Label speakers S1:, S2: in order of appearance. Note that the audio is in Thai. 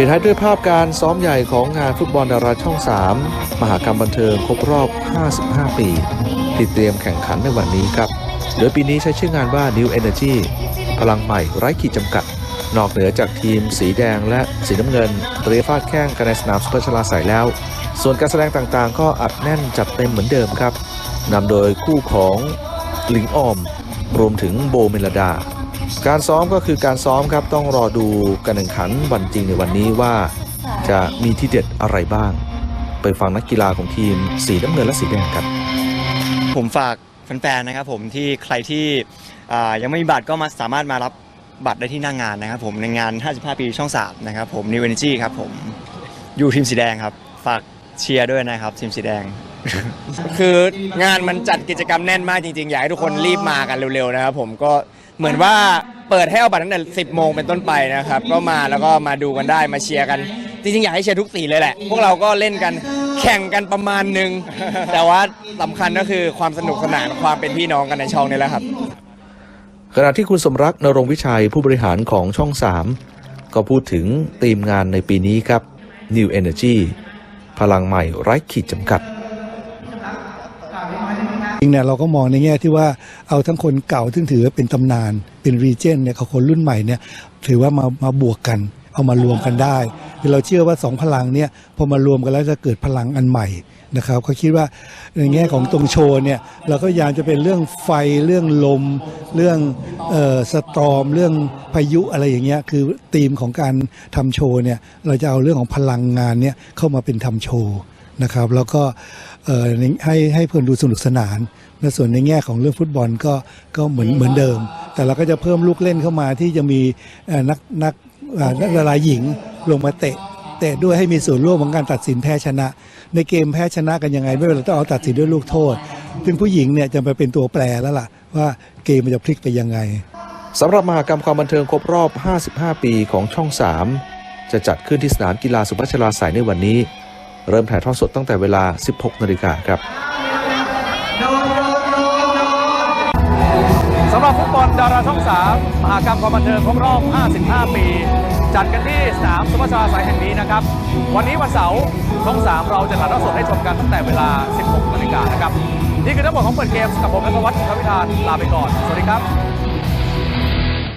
S1: ปิดท้ายด้วยภาพการซ้อมใหญ่ของงานฟุตบอลดาราช่อง 3 มหากรรมบันเทิงครบรอบ 55 ปี ที่เตรียมแข่งขันในวันนี้ครับโดยปีนี้ใช้ชื่องานว่า New Energy พลังใหม่ไร้ขีดจำกัด นอกเหนือจากทีมสีแดงและสีน้ำเงินเตรียมฟาดแข้งกันในสนามสุพัชลาใสแล้ว ส่วนการแสดงต่างๆ ก็อัดแน่นจัดเต็มเหมือนเดิมครับนำโดยคู่ของหลิงออม รวมถึงโบเมลดา การซ้อมก็คือการซ้อมครับต้องรอดูการแข่งขันวันจริงในวันนี้ว่า จะมีที่เด็ดอะไรบ้าง ไปฟังนักกีฬาของทีมสีน้ำเงินและสีแดงครับ
S2: ผมฝากแฟนๆนะครับผมที่ใครที่อ่ายังไม่มีบัตรก็มาสามารถมารับบัตรได้ที่หน้างงานนะครับผมในงาน 55 ปีช่อง3นะครับผม New Energy ครับผมอยู่ทีมสีแดงครับ ฝากเชียร์ด้วยนะครับทีมสีแดง
S3: คืองานมันจัดกิจกรรมแน่นมากจริงๆ อยากให้ทุกคนรีบมากันเร็วๆนะครับผมก็เหมือนว่าเปิดให้เอาบัตรตั้งแต่10 โมงเป็นต้นไปนะครับ ก็มาแล้วก็มาดูกันได้มาเชียร์กัน จริงๆ อยากให้เชียร์ทุกสีเลยแหละ พวกเราก็เล่นกันแข่งกันประมาณหนึ่ง แต่ว่าสำคัญก็คือความสนุกสนานความเป็นพี่น้องกันในช่องนี่แหละครับ
S1: ขณะที่คุณสมรักนรงวิชัยผู้บริหารของช่อง 3 ก็พูดถึงธีมงานในปีนี้ครับ New Energy พลังใหม่ไร้ขีดจำกัด
S4: จริงเนี่ยเราก็มองในแง่ที่ว่าเอาทั้งคนเก่าซึ่งถือว่าเป็นตำนาน เป็นรีเจนเนี่ยกับคนรุ่นใหม่เนี่ยถือว่ามามาบวกกัน เอามารวมกันได้คือเราเชื่อว่าสองพลังเนี่ยพอมารวมกันแล้วจะเกิดพลังอันใหม่นะครับก็คิดว่าในแง่ของตรงโชว์เนี่ยเราก็พยายามจะเป็นเรื่องไฟเรื่องลม เรื่องเอ่อสตรอม เรื่องพายุอะไรอย่างเงี้ยคือธีมของการทำโชว์เนี่ยเราจะเอาเรื่องของพลังงานเนี่ยเข้ามาเป็นทำโชว์ นะครับ แล้วก็เอ่อให้ให้เพื่อนดูสนุกสนานและส่วนในแง่ของเรื่องฟุตบอลก็ก็เหมือนเหมือนเดิม แต่เราก็จะเพิ่มลูกเล่นเข้ามาที่จะมีเอ่อนักนักเอ่อนักดาราหญิงลงมาเตะเตะด้วยให้มีส่วนร่วมของการตัดสินแพ้ชนะ ในเกมแพ้ชนะกันยังไงไม่เป็นไรต้องเอาตัดสินด้วยลูกโทษซึ่งผู้หญิงเนี่ยจะไปเป็นตัวแปรแล้วล่ะ ว่าเกมมันจะพลิกไปยังไง
S1: สำหรับมหากรรมความบันเทิงครบรอบ 55 ปีของช่อง 3 จะจัดขึ้นที่สนามกีฬาสุพัชลาใสยในวันนี้ เริ่มถ่ายทอดสดตั้งแต่เวลา 16 นาฬิกาครับ
S5: สำหรับฟุตบอลดาราช่อง3มหากรรมความบันเทิงครบรอบ 55 ปี จัดกันที่สนามสุภาชาสายแห่งนี้นะครับ วันนี้วันเสาร์ช่อง 3 เราจะถ่ายทอดสดให้ชมกันตั้งแต่เวลา 16 นาฬิกานะครับ นี่คือทั้งหมดของเปิดเกมกับผมนัทวัฒน์ควิธานลาไปก่อน สวัสดีครับ